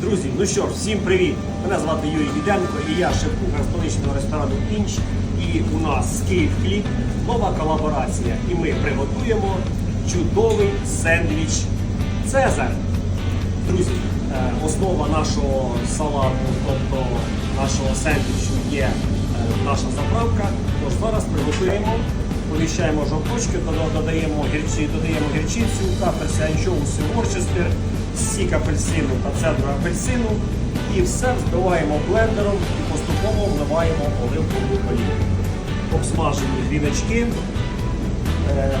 Друзі, ну що ж, всім привіт! Мене звати Юрій Діденко і я шеф-кухар столичного ресторану Інч. І у нас з Київ Хліб нова колаборація. І ми приготуємо чудовий сендвіч Цезар. Друзі, е, основа нашого салату, тобто нашого сендвічу є е, наша заправка. Тож зараз приготуємо, поміщаємо жовточки, додаємо гірчі, додаємо гірчицю, каперси, анчоуси, орчестер, сік апельсину та цедру апельсину. І все взбиваємо блендером і поступово вливаємо оливкову олію. Обсмажені гріночки, е,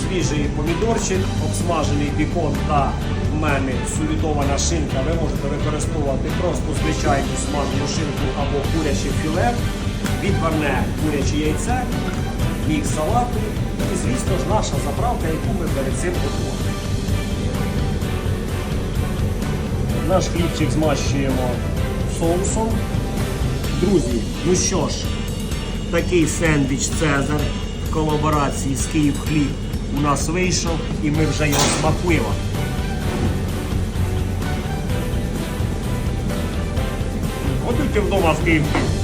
свіжий помідорчик, обсмажений бікон та в мене сулітована шинка. Ви можете використовувати просто звичайну смажену шинку або куряче філе, відварне куряче яйце, мікс салату і, звісно ж, наша заправка, яку ми перед цим готували. Наш хлібчик змащуємо соусом. Друзі, ну що ж, такий сендвіч Цезар в колаборації з Київ Хліб у нас вийшов і ми вже його смакуємо. Готуйте вдома в Київ Хліб.